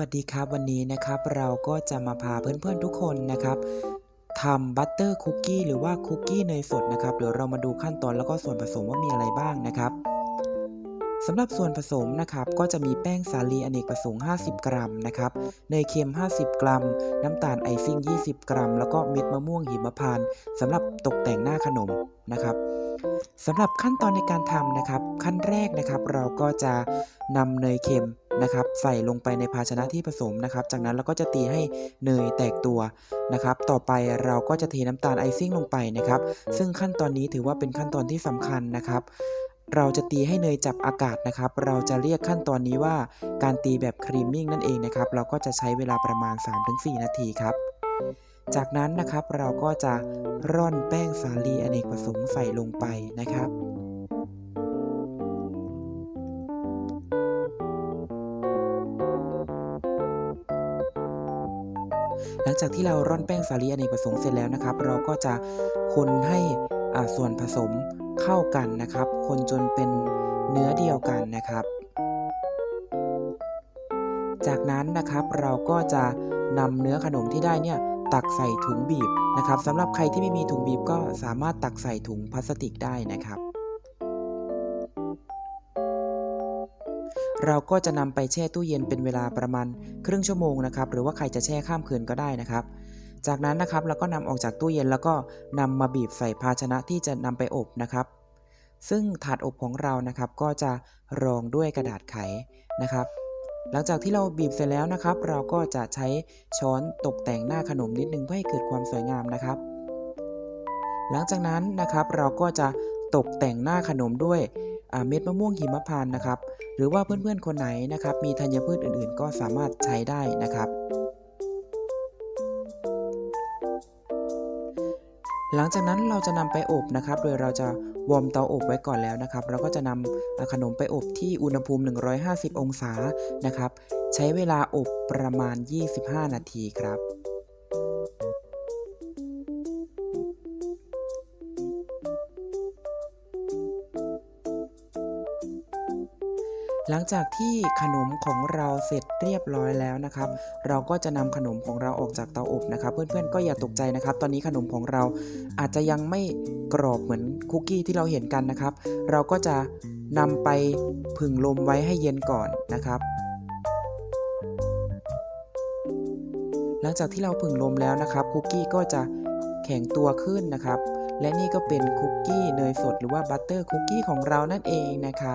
วัสดีครับวันนี้นะครับเราก็จะมาพาเพื่อนๆทุกคนนะครับทำบัตเตอร์คุกกี้หรือว่าคุกกี้เนยสดนะครับเดี๋ยวเรามาดูขั้นตอนแล้วก็ส่วนผสมว่ามีอะไรบ้างนะครับสำหรับส่วนผสมนะครับก็จะมีแป้งสาลีอเนกประสงค์ 50 กรัมนะครับเนยเค็ม 50 กรัม น้ำตาลไอซิ่ง 20 กรัม แล้วก็เม็ดมะม่วงหิมพานต์สำหรับตกแต่งหน้าขนมนะครับสำหรับขั้นตอนในการทำนะครับ ขั้นแรกนะครับ เราก็จะนำเนยเค็ม นะครับใส่ลงไปในภาชนะที่ผสมนะครับ จากนั้นเราก็จะตีให้เนยแตกตัวนะครับ ต่อไปเราก็จะเทน้ำตาลไอซิ่งลงไปนะครับ ซึ่งขั้นตอนนี้ถือว่าเป็นขั้นตอนที่สำคัญนะครับเราจะตีให้เนยจับอากาศนะครับ เราจะเรียกขั้นตอนนี้ว่าการตีแบบครีมมิ่งนั่นเองนะครับ เราก็จะใช้เวลาประมาณ 3-4 นาทีครับ จากนั้นนะครับเราก็จะร่อนแป้งสาลีอเนกประสงค์ใส่ลงไปนะครับ หลังจากที่เราร่อนแป้งสาลีอเนกประสงค์เสร็จแล้วนะครับ เราก็จะคนให้ส่วนผสมเข้ากันนะครับ คนจนเป็นเนื้อเดียวกันนะครับ จากนั้นนะครับเราก็จะนำเนื้อขนมที่ได้เนี่ยตักใส่ถุงบีบนะครับสำหรับใครที่ไม่มีถุงบีบก็สามารถตักใส่ถุงพลาสติกได้นะครับ เราก็จะนำไปแช่ตู้เย็นเป็นเวลาประมาณครึ่งชั่วโมงนะครับ หรือว่าใครจะแช่ข้ามคืนก็ได้นะครับ จากนั้นนะครับเราก็นำออกจากตู้เย็นแล้วก็นำมาบีบใส่ภาชนะที่จะนำไปอบนะครับ ซึ่งถาดอบของเรานะครับก็จะรองด้วยกระดาษไขนะครับ หลังจากที่เราบีบเสร็จแล้วนะครับ เราก็จะใช้ช้อนตกแต่งหน้าขนมนิดนึงเพื่อให้เกิดความสวยงามนะครับ หลังจากนั้นนะครับเราก็จะตกแต่งหน้าขนมด้วย เม็ดมะม่วงหิมพานต์นะครับ หรือว่าเพื่อนๆคนไหนนะครับ มีธัญพืชอื่นๆ ก็สามารถใช้ได้นะครับ หลังจากนั้นเราจะนำไปอบนะครับ โดยเราจะวอร์มเตาอบไว้ก่อนแล้วนะครับ เราก็จะนำขนมไปอบที่อุณหภูมิ 150 องศานะครับ ใช้เวลาอบประมาณ 25 นาทีครับ หลังจากที่ขนมของเราเสร็จเรียบร้อยแล้วนะครับ เราก็จะนำขนมของเราออกจากเตาอบนะครับ เพื่อนๆก็อย่าตกใจนะครับ ตอนนี้ขนมของเราอาจจะยังไม่กรอบเหมือนคุกกี้ที่เราเห็นกันนะครับ เราก็จะนำไปผึ่งลมไว้ให้เย็นก่อนนะครับ หลังจากที่เราผึ่งลมแล้วนะครับคุกกี้ก็จะแข็งตัวขึ้นนะครับ และนี่ก็เป็นคุกกี้เนยสดหรือว่าบัตเตอร์คุกกี้ของเรานั่นเองนะครับ